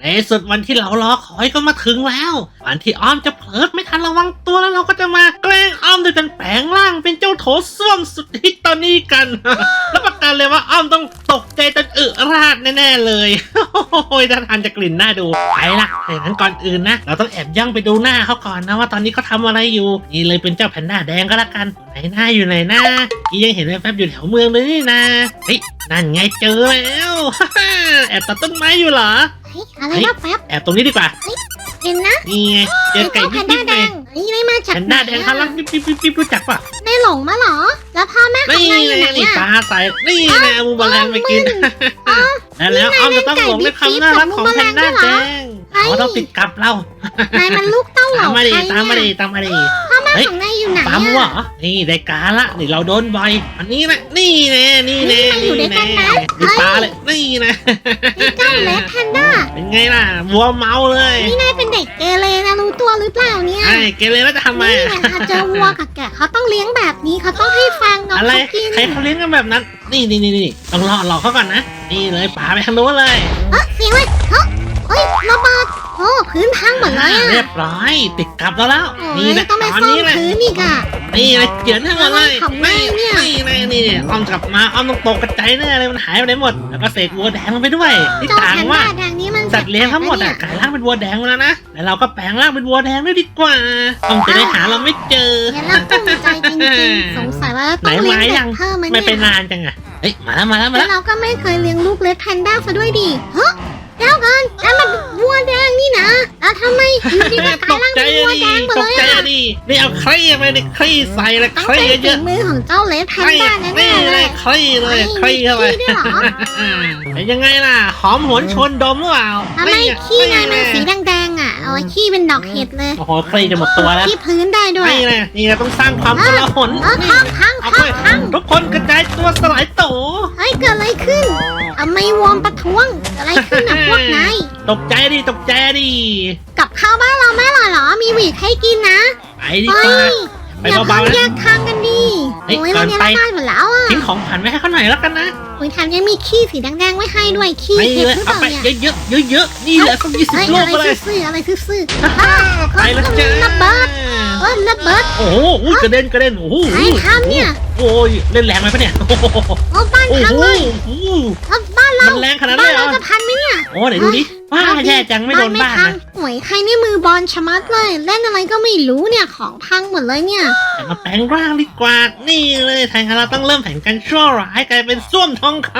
ในสุดวันที่เรารอคอยก็มาถึงแล้ว วันที่อ้อมจะเผลอไม่ทันระวังตัวแล้วเราก็จะมาแกล้งอ้อมโดยการแปลงร่างเป็นเจ้าโถส้วมสุดฮิตตอนนี้กัน แล้วประกันเลยว่าอ้อมต้องตกใจจนอึราดแน่ๆเลย โอ้ยถ้าทานจะกลิ่นหน้าดูไปละแต่นั้นก่อนอื่นนะ เราต้องแอบย่องไปดูหน้าเขาก่อนนะว่าตอนนี้เขาทำอะไรอยู่ นี่เลยเป็นเจ้าแพนด้าแดงก็แล้วกัน ไหนหน้าอยู่ไหนหน้ากี้ยังเห็นแวบๆอยู่แถวเมืองเลยนี่นะเฮ้ยนั่นไงเจอแล้วแอบตัดต้นไม้อยู่เหรอเฮ้ยอะไรเฮ้ยนะแป๊บแอบตรงนี้ดีกว่าเห็นนะนี่ไงเจอไก่เจ้าแพปิ๊นบด้าปิ๊บแดเลยงนี่ได้มาจากแพนด้าแดงไหนข้างล่างปิ๊บปิ๊บปิ๊บปิ๊บรู้จักปะได้หลงมาเหรอ แล้วพ่อแม่ของนี่นายอยู่ไงไหนนี่อะตาใสนี่ไงเอามูบาแลนไปกินอ๋อแล้วแล้วนี่ไงอ้อมจะต้องหลงในคำน่ารักของแพนด้าแดงไอ้เขาต้องติดกับเรานายมันลูกเต้าเหตาล่ามมาดิใครตามมาดิเนี่ยตามมาดิพ่อแม่เฮ้ยของนาย อยู่ไหนตามหัวเหรอะอนี่ได้การละนี่เราโดนบ่อยอันนี้นะนี่แน่นี่แน่นี่มาอยู่นี่ด้วยกัแน่นนะดูตาเลยนี่นะไอ้เจ้าเลดแพนด้าเป็นไงล่ะวัวเมาเลยนี่นายเป็นเด็กเกเรนะรู้ตัวหรือเปล่าเนี่ยไอ้เกเรแล้วจะทำไมนี่อะไงคะเจอวัวกับแกะเขาต้องเลี้ยงแบบนี้เขาต้องให้ฟังกับอะไรเขากินใครเขาเลี้ยงกันแบบนั้น นี่นี่นี่นี่ต้องรอหลอกเขาก่อนนะนี่เลยป่าไปทางโน้นเลยเฮ้ยเสียงอะไรเฮ้ย เฮ้ยระเบิดโอ้พื้นพังหมดเลยเรีอะยบร้อยติดกลับแล้วแล้วโอ้นี่ยแหละต้องไปตอนซ่อมนี้แหละพื้นอีกอะ นี่เลยเขียนให้หมดเลยอะไรของนายเนี่ย นี่นี่นี่อ้อมกลับมาอ้อมต้องตกกระจายแน่เลยมันหายไปไหนหมดแล้วก็เสกวัวแดงลงไปด้วยที่เจ้าต่างแพนว่าด้าแดงนี้มันสัตว์เลี้ยงทั้งหมดอะกลายร่างเป็นวัวแดงไปแล้วนะแล้วเราก็แปลงร่างเป็นวัวแดงด้วยดีกว่าอ้อมจะได้หาเราไม่เจอเห็นแล้วภูมิใจจริงๆสงสัยว่าต้องเลี้ยงไหนมายัเด็งกเพิ่มไหมไม่เนี่ยไปนานจังอะเฮ้ยมาแล้วมาแล้วมาแล้แล้ววเราก็ไม่เคยเลี้ยงลูกเลดแพนด้าซะด้วยดิเฮ้ย เดี๋ยวก่อนนั่นมันวัวแดงนี่นะแล้วทำไมอยู่ดีมากตลายกร่างใจเป็นอะวัวดิแดงหมดตเลกยใจอะอะดินี่เอาคลี่ไปดิคลี่ใส่เลยต้องคลี่เป็นเยฝีอะมือของเจ้าเลดแพๆคนลี่ด้าแน่นี่ๆเลเลยยคลี่เลยไม่คลี่เข้าไปมีขี้ด้วยเหรอเป็นยังไงล่ะ หอมหวนชวนดมหรือเปล่าทำไมขี้นายมันสีแดง ๆอะเอาไว้ขี้เป็นดอกเห็ดเลยโอ้โหคลี่จะหมดตัวแล้ว ขี้พื้นได้ด้วย นี่นะนี่นะต้องสร้างความกลาหนเออนี่พังพังเอาพัไปงพังทุกคนกระจายตัวสลายโตเฮ้ยเกิดอะไรขึ้นทำไมวอร์มประท้วงเกิดอะไรขึ้นอะพวกนายตกใจดิตกใจดิกับข้าวบ้านเราไม่อร่อยเหรอ มีหวีกให้กินนะไปดีเฮ้กว่ายไปอย่าเบาเพิ่งๆแยนะกทางกันดิเฮ้ยโอ้ยก่เราอนเนี่ยไปละบ้านหมดแล้วอะทิ้งของผ่านไว้ให้เขาหน่อยแล้วกันนะโอ้ยแถมยังมีขี้สีแดงๆไว้ให้ด้วยขี้ไม่เห็ดเลยหรือเปเอาล่าไปเนี่ยเยอะๆเยอะๆนี่เหลือสักยี่สิบเฮ้ยลูอะกไรไปเลยซื่อๆอะไรซื่อไปแล้วจ้าระเบิดเออระเบิดโอ้โหอุ้ยกระเด็นกระเด็นโอ้โหใครทำเนี่ยโอ้ยเล่นแรงไหมปะเนี่ยโอ้โหโอ้บ้านโอ้พังโหเลยแล้วบ้านเรามันแรงขนาดบ้านั้นนเลยเหรเราอจะพันไหมเนี่ย โอ้ไหนดูดิว้าแย่จังไม่โดนบ้านพังนะโอ้ยใครนี่มือบอลชะมัดเลยเล่นอะไรก็ไม่รู้เนี่ยของพังหมดเลยเนี่ยแต่มาแปลงร่างดีกว่านี่เลยแทนเราต้องเริ่มแผนการชั่วร้ายกลายเป็นส้วมทองค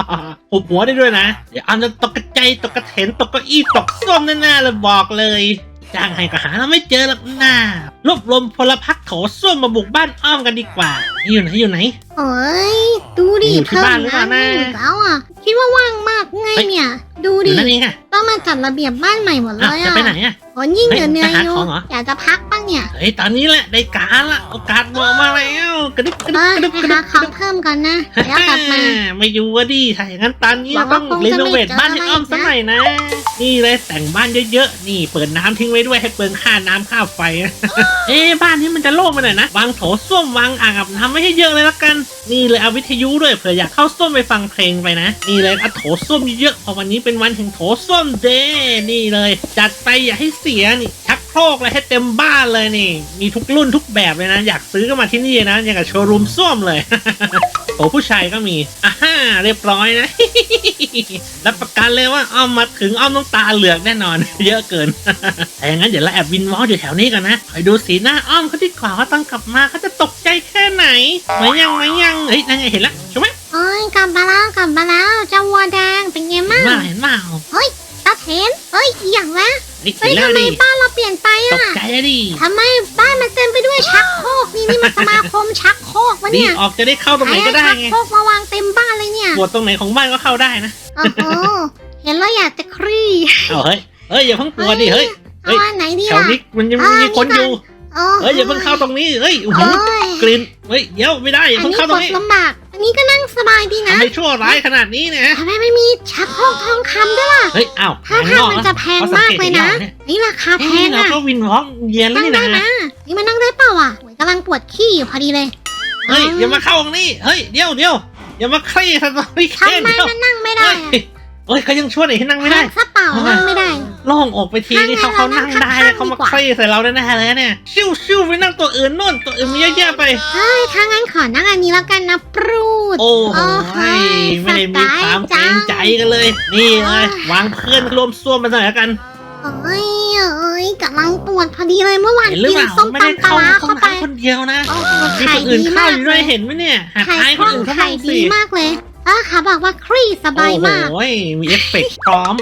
ำหุบหัวได้ด้วยนะ เดี๋ยวอันจะตกกระใจตกกระเถนตกเก้าอี้ตกส้วมแน่ๆเลยบอกเลย จ้างให้ก็หาเราไม่เจอหรอกนะรวบรวมพลพรรคโถส้วมมาบุกบ้านอ้อมกันดีกว่า อยู่ไหนอยู่ไหน โอ้ยดูดิอยู่ที่เพิ่มบ้านหรือเปล่านะ น้ำอีกแล้วอะ คิดว่าว่างมากไงเฮ้ยเนี่ย ดูอดิยู่นั่นเองอะต้องมาจัดระเบียบบ้านใหม่หมดเลอ้าวยจะอะไปไหนอะโอ้ยยิ่งเฮ้เหยนื่อยไปๆหาอยู่ของเหรออยากจะพักบ้างเนี่ย เฮ้ยตอนนี้แหละได้การละโอกาสเหมาะมาแล้ว กระดึบกระดึเอบกระดึบกระดึหาบของเพิ่มก่อนนะแล้วกลับมา ไม่อยู่วะดิถ้าอย่างนั้นตอนนี้เราต้องรีโนเวทบ้านให้อ้อมอะไรสักหน่อยนะ นี่เลยแต่งบ้านเยอะๆ นี่เปิดน้ำทิ้งไว้ด้วยให้เปลืองค่าน้ำค่าไฟ เอ๊บ้านนี้มันจะโล่งไปหน่อยนะ วางโถส้วมวางอ่างอาบน้ำไว้ให้เยอะเลยละกัน นี่เลยเอาวิทยุด้วยเผื่ออยากเข้าส้วมไปฟังเพลงไปนะ นี่เลยเอาโถส้วมเยอะๆเพราะวันนี้เป็นวันแห่งโถส้วมเดนี่เลย จัดไปอย่าให้เสียนี่ ชักโครกเลยให้เต็มบ้านเลยนี่ มีทุกรุ่นทุกแบบเลยนะ อยากซื้อก็มาที่นี่นะอย่างกับโชว์รูมส้วมเลยโถผู้ชายก็มีอ่าฮ่าเรียบร้อยนะ รับประกันเลยว่าอ้อมมาถึงอ้อมต้องตาเหลือกแน่นอน เยอะเกิน แต่อย่างนั้นเดี๋ยวเราแอบวินวอลอยู่แถวนี้กันนะคอยดูสีหน้าอ้อมเขาดีกว่าว่าตอนกลับมาเขาจะตกใจแค่ไหนไม่ยังไม่ยังเฮ้ยนั่นไงเห็นละใช่ไหมโอ้ยกลับมาแล้วกลับมาแล้วเจ้าวัวแดงเป็นไงเห็นมั่งว่าเห็นว่าตาเทนเฮ้ยอหย่างวะ นี่เฮ้เห็ยนแล้วทำไมดิบ้านเราเปลี่ยนไปตอะกใจอะดิทำไมบ้านมันเต็มไปด้วยชักโครกนี่นี่มันสมาคมชักโครกวะดีเนี่ยออกจะได้เข้าตรงไหนก็ได้ชักไงโครกมาวางเต็มบ้านเลยเนี่ยปวดตรงไหนของบ้านก็เข้าได้นะโอ้โหเห็นแล้วอยากจะครี่เอาเฮ้ยเฮ้ยอย่าเพิ่งปวดดิเฮ้ยเอาอันไหนดีแถวล่ะ นี้มันยังอ่ามีมีคนอยู่โอ้เฮ้ยอย่าเพิ่งเข้าตรงนี้เฮ้ยโอ้โหโอ้ยกลิ่นเฮ้ยเดี๋ยวไม่ได้อย่าอันเพิ่งนี้เข้าตกรงดนี้ลำบาก อันนี้ก็นั่งสบายดีนะทำไมชั่วร้ายขนาดนี้เนี่ย ทำไมไม่มีชักโคร ฮ้ยอ้าวถ้าทางมันจะแพงมากเลยนะนี่ราคาแพเฮ้ยงเราอะก็วินวอล์กเย็นแล้วนั่งนี่ได้นะนะนี่มันนั่งได้เปล่าอะโอ้ยกำลังปวดขี้อยู่พอดีเลย เฮ้ยอย่ามาเข้าตรงนี้ เฮ้ยเดี๋ยวเดี๋ยวอย่ามาคลี่ทำไมทำเค้นไมเดี๋ยวมันนั่งไม่ได้ เฮ้ยอะโอ้ยเขายังช่วยหน่อยให้นั่งไม่ได้ทางซะเปล่านั่งไม่ได้โล่งอกไปทีนี่เขาเขานั่งได้ข้างๆเขามาดีกว่าคลี่ใส่เราแน่ๆเลยเนี่ย ชิวชิวไปนั่งตัวอื่นนู่นตัวอื่นมีเยอะแยะไป เฮ้ย ถ้างั้นขอนั่งอันนี้แล้วกันนะปรูด โอ้โหโอ้โหไม่ได้มีความเกรงใจกันเลย นี่เลยวางเพื่อนรวมซ่วมมาหน่อยละกันเอ้ยเอ้ยกำลังปวดพอดีเลยเมื่อวานเห็นหรือกิเปนล่าส้มไม่ได้ตำปลาเข้าร้าห้องเข้าไปน้ำคนเดียวนะโอ้โหมีขาคยนอื่นดีเข้ามากอยู่เลด้วยยเห็นไหมเนี่ยหักขายท้ายคคนล่องอื่นเขาขาบ้ายงดีสิมากเลย เออขาบอกว่าครีสบายมาก โอ้โหมีเอฟเฟกต์พร้อม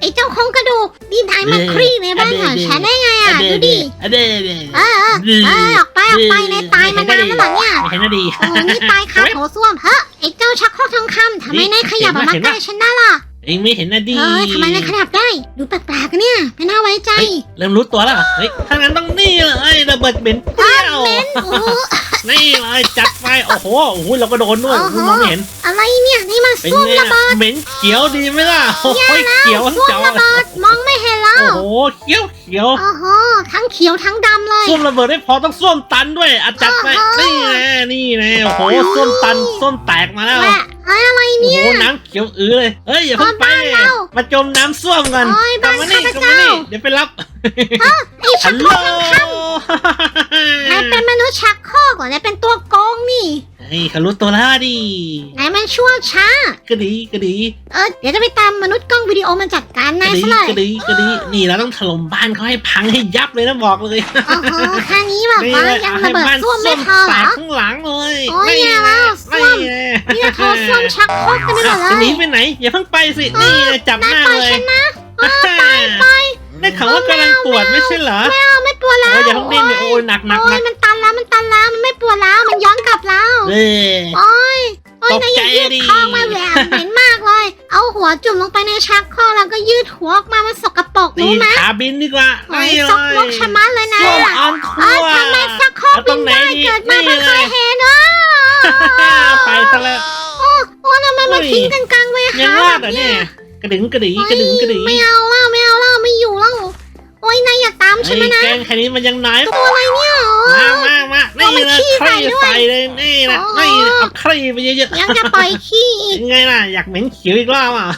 ไอ้เจ้าโครงกระดูกนี่นายมาเด้ครีในบ้านของเด้ฉันได้ไงอะ ดูดิ เด้เด้เออเออเออออกไปออกไปนายตายมานานแล้วเหรอเนี่ยเห็นนะดีโอ้นี่ตายคาโถส้วมเฮ้ยไอ้เจ้าชักโครกทองคำทำไมนายขยับออกมาเห็นใกปะล้ฉันได้ล่ะเองไม่เห็นนะดีเออทำไมนายขยับได้ ดูแปลกๆอะเนี่ยไม่น่าไว้ใจเฮ้ยเริ่มรู้ตัวแล้วเหรอเฮ้ยถ้างั้นต้องนี่เลยระเบิดเหม็น เปรี้ยวโอ้โหนี่เลยจัดไปโอ้โหโอ้โหเราก็โดนด้วยโอ้โหมองไม่เห็น อะไรเนี่ยนี่มันเป็นส้วมไงระเบิล่ะดเหม็นเขียวดีไหมล่ะโอ้โหแย่แล้วเขียวทั้งส้วมจอระเบิดมองไม่เห็นแล้วโอ้โหเขียวเขียวโอ้โหทั้งเขียวทั้งดำเลย ส้วมระเบิดไม่พอต้องส้วมตันด้วยอาจัดไปโอ้โหนี่แน่นี่แน่โอ้โหส้วมตันส้วมแตกมาแล้วแหละ เอ้ยอะไรโอ้เนี่ย โหน้ำเขียวอื้อเลยเอ้ยอย่าเพิ่งไปบ้านเรามาจมน้ำส้วมกันโอ้ยกลับบ้านมานี่ข้ากพลับมาเจ้า นี่เดี๋ยวไปรับไอ้ชัฮักลโคโหรลกทองคำนายเป็นมนุษย์ชักโครกเหรอนายเป็นตัวโกงนี่ เฮ้ยเขารู้ตัวแล้วดินายมันชั่วช้าก็ดีก็ดีเออเดี๋ยวจะไปตามมนุษย์กล้องวิดีโอมาจัดการก็นายดีซะเลยก็ดีก็ดีนี่เราต้องถล่มบ้านเขาให้พังให้ยับเลยนะบอกเลยโอ้โหแค่นี้แบบนี่ว่าเลยยังเอาระให้เบิดบ้านส้วมส้ไม่มพอเหแตรกอข้างหลังเลยโอ้ยนี่แย่แล้วนี่ส้วม นี่จะโทษส้วมชักโครกกันไปหมดเลจะหนียไปไหน อย่าเพิ่งไปสินี่จับหนายน้าปล่อยเลยฉันนะเออไปไปได้ข่าวว่ากำลังปวดไม่ใช่เหรอไม่เอาไม่ปวดแล้วโอ้ยอย่าเพิ่งดิ้นดิโอ้ยหนักหนักหโอ้นัยก มัน ตันแล้วมันตันแล้วมันไม่ปวดแล้วมันย้อนกลับแล้วเออโอ้ยโอ้ยตกนายอย่าใจยืดดิ คอมาแหววเหม็นมากเลย เอาหัวจุ่มลงไปในชักโครกแล้วก็ยืดหัวออกมามันสกปรกตีรู้ไหมขาบินดีกว่าโอ้ยนี่ซกมกชะมัดเลยนะส้มออนทัเอ้ยวร์ทำไมชักโครกเอาตบิรงนไหนได้ดีเกิดมานี่เพิ่งเคเลยยเห็นว้าไปซะแล้ว โอ้โอ้ทำไมมันทิ้งกันกลางเวยังหารว่าแบบแต่เนี้เนี่ยยกระดึงกระดีกระดึงกระดีไม่เอาแล้วไม่เอาแล้วไม่อยู่แล้วโอ้ยนายอย่าตามฉันไอ้มานะ แกงแค่นี้มันยังน้อยตัวอะไรเนี่ยมา มามานี่เอามาเลยขี้ใครใส่ด้วยใส่เลยนี่นะโอ้นี่นะเอาใครไปเยอะยังจะปล่อยขี้อีๆกยังไงล่ะ อยากเหม็นเขียวอีกรอบอะ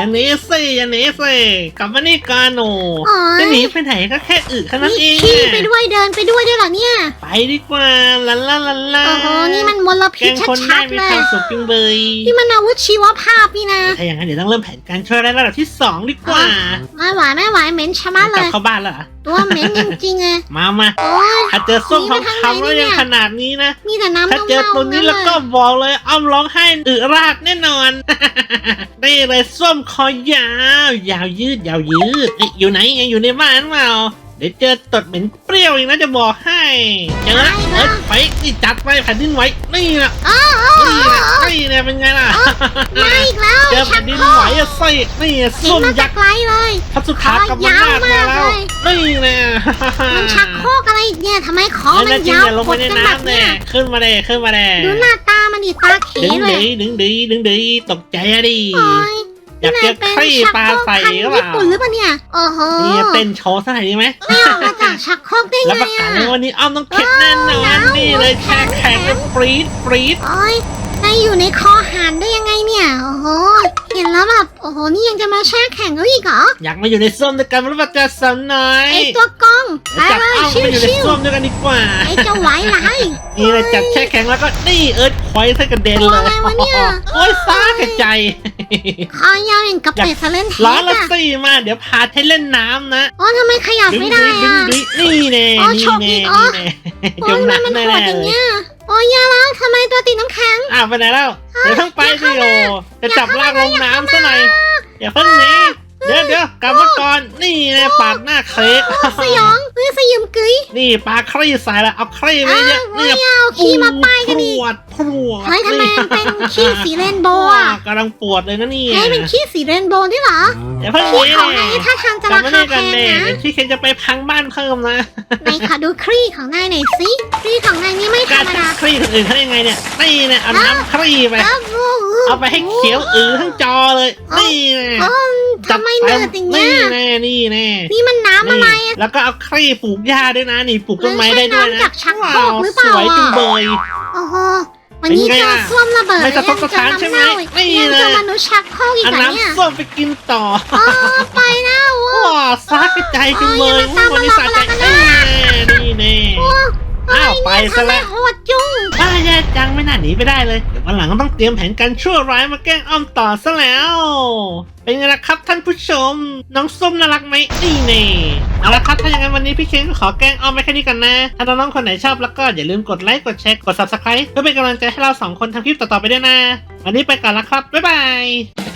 อย่าหนีสิอย่าหนีสิกลับมานี่กันโอ้โอ้จะหนียไปไหนก็แค่อึแค่นั้นเอนี่งขี้อะไปด้วยเดินไปด้วยด้วยเหรอเนี่ย ไปดีกว่าลาลาลาลาโอ้โห นี่มันมลแกพิษงคนชัได้ดๆมีเลควายมสุขจริงเลยนี่มันอาวุธชีวภาพนี่นะถ้าอย่างนั้นเดี๋ยวต้องเริ่มแผนการช่วยได้ระดับที่สองดีกว่าไม่ไหวไม่ไหวเหม็นชะมัดเลกลับย เข้าบ้านแล้วเหรอตัวเหม็นจริงๆเลยมามาโอ้ย ถ้าเจอส้มหนีทองไปทางไหนคำแล้วเนี่ยัยงขนาดนี้นะ มีแต่น้ำถ้าเจอตัวนี้แล้วก็บอกเลยอ้อมร้องไห้อึราดแน่นอน นี่เลยส้มคอยาว ยาวยืดยาวยืดเอ๊ะอยู่ไหนยังอยู่ในบ้านเปล่าเดี๋ยวเจอตดเหม็นเปรี้ยวอีกนะจะบอกให้เจอละเอ้ยไปนี่จัดไปแผ่นดินไหวนี่นะอ้าวอ้าวนี่อ้านะวนี่นะเป็นไงล่ะมาอีกแล้วเจอชัแผ่กนดินโครไหวกอะไส้นี่อะเห็นส้มมายัจากกษ์ไกลเลยพัสุธากำมนาดมาแล้วนี่นะมันชักโครกอะไรอีกเนี่ยทำไมคอเออมันน่าจริงยาวอย่าลงกไปดในกันแบบน้ำเลเนี้ยยขึ้นมาเลยขึ้นมาเลยดูหน้าตามันดิตาเขดึงเลยดีดึงดีดึงดีตกใจอะดิโอ้ย อยากเจอครีปลาใส่ก็เปญี่ล่าปุ่นหรือเปล่าเนี่ยโอ้โหนี่เต้นโชว์สักหน่อยดีไหมไม่ออกมาจากชักโครกได้รับไงประกันอะเลยวันนี้อ้อมต้องเข็ดแน่นอนนี่เลยแช่แข็งเลยฟรีดฟรีดโอ้ยนายอยู่ในคอหาน ได้ยังไงเนี่ย โอ้โห เห็นแล้วแบบ โอ้โห นี่ยังจะมาแช่แข็งเขาอีกเหรอ อยากมาอยู่ในส้วมด้วยกันรับประกันสาวน้อยไอตัวกล้องไปจับเลยอ้อมชิวมาอยู่ในชิวส้วมด้วยกันดีกว่า ไอเจ้าไหวร้ายนี่เลยจับแช่แข็งแล้วก็นี่เอิร์ธควายใส่กระเด็นตัวเลยอะไรวะเนี่ย โอ้ยซ่าแก่ใจ คอยาวอย่างกับเป็ดสะเล่นเทร้อนปละอะสิมา เดี๋ยวพาให้เล่นน้ำนะอ๋อทำไมขยับดึงไม่ดึได้งดึงอะดึงนี่แน่อ๋อนี่ชกอีแน่กอ๋อนี่แน่โอ้จยมทำไมน้ำมันแน่โหดๆอย่างเลยเงี้ยโอ้ยอยาแล้วทำไมตัวติดน้ำแข็ง อ้าวไปไหนแล้วเดี๋ยวเพิ่งไปสิโอจะจับลากลงน้ำซะหน่อยอย่าเพิ่งหนีเดี๋ยวเดี๋ยวกลับมาก่อนนี่แน่ปาดหน้าเค้กสยองเฮ้ยสยิมกึ๋ยนี่ปลาครี่ใส่ละเอาครี่ไปอ้าวเยอะไม่นี่เอาขี้มาป้ายกันพรอีกวดพรวดเฮ้ยทำไมมันเป็นขี้สีเรนโบว์อะกำลังปวดเลยนะนี่เฮ้ยเป็นขี้สีเรนโบว์ด้วยเหรออย่าเพิ่งหขี้นีของเลนายยถ้าทางจะกลับรามาคาเล่นแพกันงเลยนะที่เคนจะไปพังบ้านเพิ่มนะนายขอดูครี่ของนายหน่อยสิครี่ของนายนี่ไม่ธการรรมจะดาครี่คนอื่นเขาได้ยังไงเนี่ยนี่เนี่ยเอาน้ำครี่ไปแล้วโอ้โหเอาไปให้เขียวอือทั้งจอเลยนี่แน่โอ้ทำไมเนืดอย่างเงี้นี่ยแน่นี่แน่นี่มันน้ำอะไรนี่อะแล้วก็เอาครี่ปลูกหญ้าด้วยนะนี่ปลูกต้นไม้ได้ด้วยมันนะใช่น้ำจากชักโครกหรือเปล่าสวยจุงเบยโอ้โห วันนี้เป็นเจไงอล่ะส้วมระเบิดไม่สะทกสะท้านใช่ไหมยังนี่เจอเลยมนุษย์ชักโครกอีกเอาเหรอเนี่ยน้ำส้มไปกินต่ออ๋อไปแล้วโอ้ว้าซากกระจายจังเลยโอ้ยอย่ามาตามวันนี้สะใจมาหลอกกันนะเอ้ยนี่แน่โอ้อ้าวไปซะแล้วทำไมโหดจุง แย่จังไม่น่าหนีไปได้เลย เดี๋ยววันหลังก็ต้องเตรียมแผนการชั่วร้ายมาแกล้งอ้อมต่อซะแล้ว เป็นไงล่ะครับท่านผู้ชม น้องส้มน่ารักไหมนี่เน่เอาละครับถ้าอย่างนั้นวันนี้พี่เคนก็ขอแกล้งอ้อมไปแค่นี้กันนะ ถ้าน้องๆคนไหนชอบแล้วก็อย่าลืมกดไลค์กดแชร์กด subscribe เพื่อเป็นกำลังใจให้เราสองคนทำคลิปต่อๆไปด้วยนะ วันนี้ไปก่อนละครับบ๊ายบาย